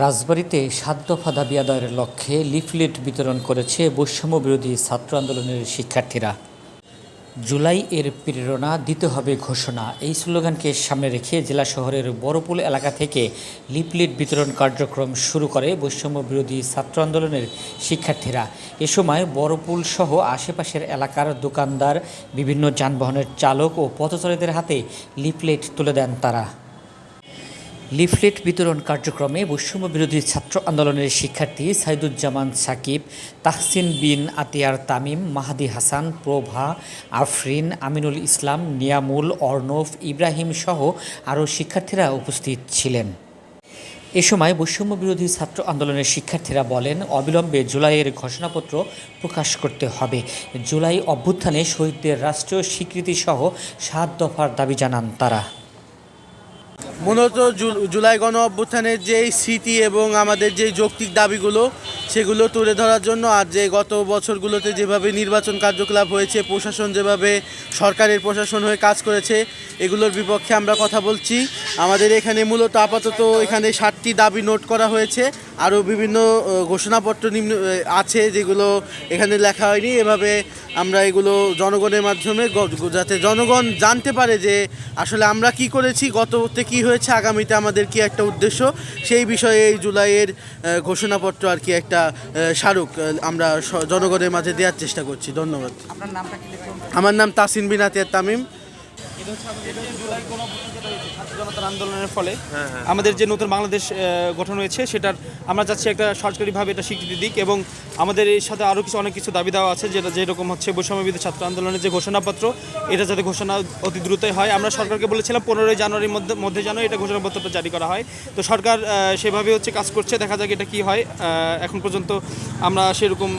রাজবাড়ীতে সাত দফা দাবি আদায়ের লক্ষ্যে লিফলেট বিতরণ করেছে বৈষম্য বিরোধী ছাত্র আন্দোলনের শিক্ষার্থীরা। জুলাই এর প্রেরণা দিতে হবে ঘোষণা। এই স্লোগানকে সামনে রেখে জেলা শহরের বড়পুল এলাকা থেকে লিফলেট বিতরণ কার্যক্রম শুরু করে বৈষম্য বিরোধী ছাত্র আন্দোলনের শিক্ষার্থীরা। এ সময় বড়পুল সহ আশেপাশের এলাকার দোকানদার, বিভিন্ন যানবাহনের চালক ও পথচারীদের হাতে লিফলেট তুলে দেন তারা। লিফলেট বিতরণ কার্যক্রমে বৈষম্য বিরোধী ছাত্র আন্দোলনের শিক্ষার্থী সাইদুজ্জামান সাকিব, তাহসিন বিন আতিয়ার তামিম, মাহাদি হাসান, প্রভা, আফরিন, আমিনুল ইসলাম, নিয়ামুল, অর্ণব, ইব্রাহিম সহ আরও শিক্ষার্থীরা উপস্থিত ছিলেন। এ সময় বৈষম্য বিরোধী ছাত্র আন্দোলনের শিক্ষার্থীরা বলেন, অবিলম্বে জুলাইয়ের ঘোষণাপত্র প্রকাশ করতে হবে। জুলাই অভ্যুত্থানে শহীদদের রাষ্ট্রীয় স্বীকৃতি সহ সাত দফার দাবি জানান তারা। মূলত জুলাই গণ অভ্যুত্থানের যেই স্মৃতি এবং আমাদের যে যৌক্তিক দাবিগুলো সেগুলো তুলে ধরার জন্য আর যে গত বছরগুলোতে যেভাবে নির্বাচন কার্যকলাপ হয়েছে, প্রশাসন যেভাবে সরকারের প্রশাসন হয়ে কাজ করেছে, এগুলোর বিপক্ষে আমরা কথা বলছি। আমাদের এখানে মূলত আপাতত এখানে ষাটটি দাবি নোট করা হয়েছে। আরও বিভিন্ন ঘোষণাপত্র নিম্ন আছে যেগুলো এখানে লেখা হয়নি। এভাবে আমরা এগুলো জনগণের মাধ্যমে যাতে জনগণ জানতে পারে যে আসলে আমরা কি করেছি, গততে কি হয়েছে, আগামীতে আমাদের কি একটা উদ্দেশ্য, সেই বিষয়ে এই জুলাইয়ের ঘোষণাপত্র আর কি একটা স্মারক শাহরুখ আমরা জনগণের মাঝে দেওয়ার চেষ্টা করছি। ধন্যবাদ। আমার নাম তাসিন বিনাতিয়ার তামিম। আন্দোলনের ফলে আমাদের যে নতুন বাংলাদেশ গঠন হয়েছে, সেটার আমরা চাচ্ছি একটা সরকারিভাবে এটা স্বীকৃতি দিক এবং আমাদের এর সাথে আরও কিছু, অনেক কিছু দাবি দেওয়া আছে, যেটা যেরকম হচ্ছে বৈষম্যবিধি ছাত্র আন্দোলনের যে ঘোষণাপত্র, এটা যাতে ঘোষণা অতি দ্রুতই হয়। আমরা সরকারকে বলেছিলাম পনেরোই জানুয়ারির মধ্যে মধ্যে যেন এটা ঘোষণাপত্রটা জারি করা হয়। তো সরকার সেভাবে হচ্ছে কাজ করছে, দেখা যাক এটা কি হয়। এখন পর্যন্ত আমরা সেরকম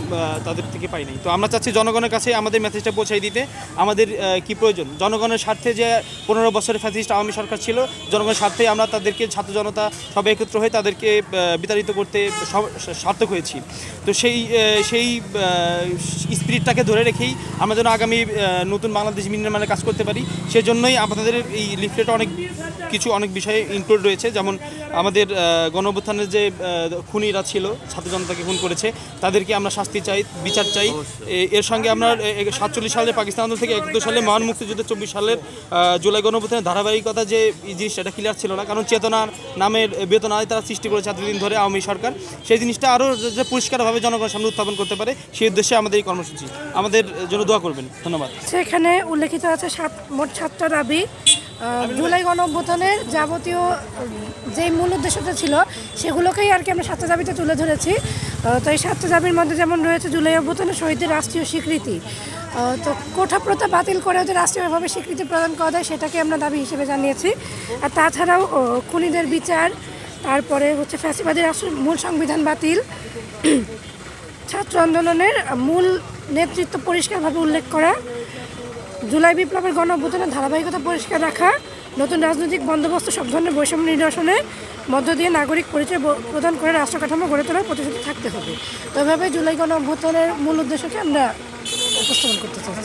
তাদের থেকে পাইনি। তো আমরা চাচ্ছি জনগণের কাছে আমাদের মেসেজটা পৌঁছাই দিতে। আমাদের কি প্রয়োজন? জনগণের স্বার্থে যে পনেরো বছরের ফ্যাসিস্ট আওয়ামী সরকার ছিল জনগণের স্বার্থে আমরা তাদেরকে ছাত্র জনতা সবাই একত্র হয়ে তাদেরকে বিতাড়িত করতে সার্থক হয়েছি। তো সেই সেই স্পিরিটটাকে ধরে রেখেই আমরা যেন আগামী নতুন বাংলাদেশ নির্মাণে কাজ করতে পারি সেজন্যই আমাদের এই লিফলেট অনেক কিছু অনেক বিষয়ে ইনক্লুড রয়েছে। যেমন আমাদের আহ, যে খুনিরা ছিল ছাত্র জনতাকে খুন করেছে তাদেরকে আমরা শাস্তি চাই বিচার চাই। এর সঙ্গে আমরা সাতচল্লিশ সালে পাকিস্তান থেকে একাত্তর সালে মহান মুক্তিযুদ্ধ চব্বিশ সালের জুলাই গণ ধারাবাহিকতা যে এই জিনিসটা এটা ক্লিয়ার ছিল না। কারণ চেতনার নামের বেতন আদায় তারা সৃষ্টি করেছে এতদিন ধরে আওয়ামী সরকার। সেই জিনিসটা আরও যে পরিষ্কারভাবে জনগণের সামনে উত্থাপন করতে পারে, সেই উদ্দেশ্যে আমাদের এই কর্মসূচি। আমাদের জন্য দোয়া করবেন। ধন্যবাদ। সেখানে উল্লেখিত আছে সাত, মোট সাতটা দাবি। জুলাই গণ অভ্যুত্থানের যাবতীয় যেই মূল উদ্দেশ্যটা ছিল, সেগুলোকেই আর কি আমরা সাতটা দাবিতে তুলে ধরেছি। তো এই সাতটা দাবির মধ্যে যেমন রয়েছে জুলাই অভ্যুত্থানের শহীদদের রাষ্ট্রীয় স্বীকৃতি তো কোঠা প্রথা বাতিল করে ওদের রাষ্ট্রীয়ভাবে স্বীকৃতি প্রদান করা যায়, সেটাকে আমরা দাবি হিসেবে জানিয়েছি। আর তাছাড়াও খুনিদের বিচার, তারপরে হচ্ছে ফ্যাসিবাদী রাষ্ট্র মূল সংবিধান বাতিল, ছাত্র আন্দোলনের মূল নেতৃত্ব পরিষ্কারভাবে উল্লেখ করা জুলাই বিপ্লবের গণ ধারাবাহিকতা পরিষ্কার রাখা, নতুন রাজনৈতিক বন্দোবস্ত, সব ধরনের বৈষম্য নিদর্শনের মধ্য দিয়ে নাগরিক পরিচয় প্রদান করে রাষ্ট্রকাঠামো গড়ে তোলার প্রতিশ্রুতি থাকতে হবে। তবে জুলাই গণ মূল উদ্দেশ্যকে আমরা উপস্থাপন করতে চাচ্ছি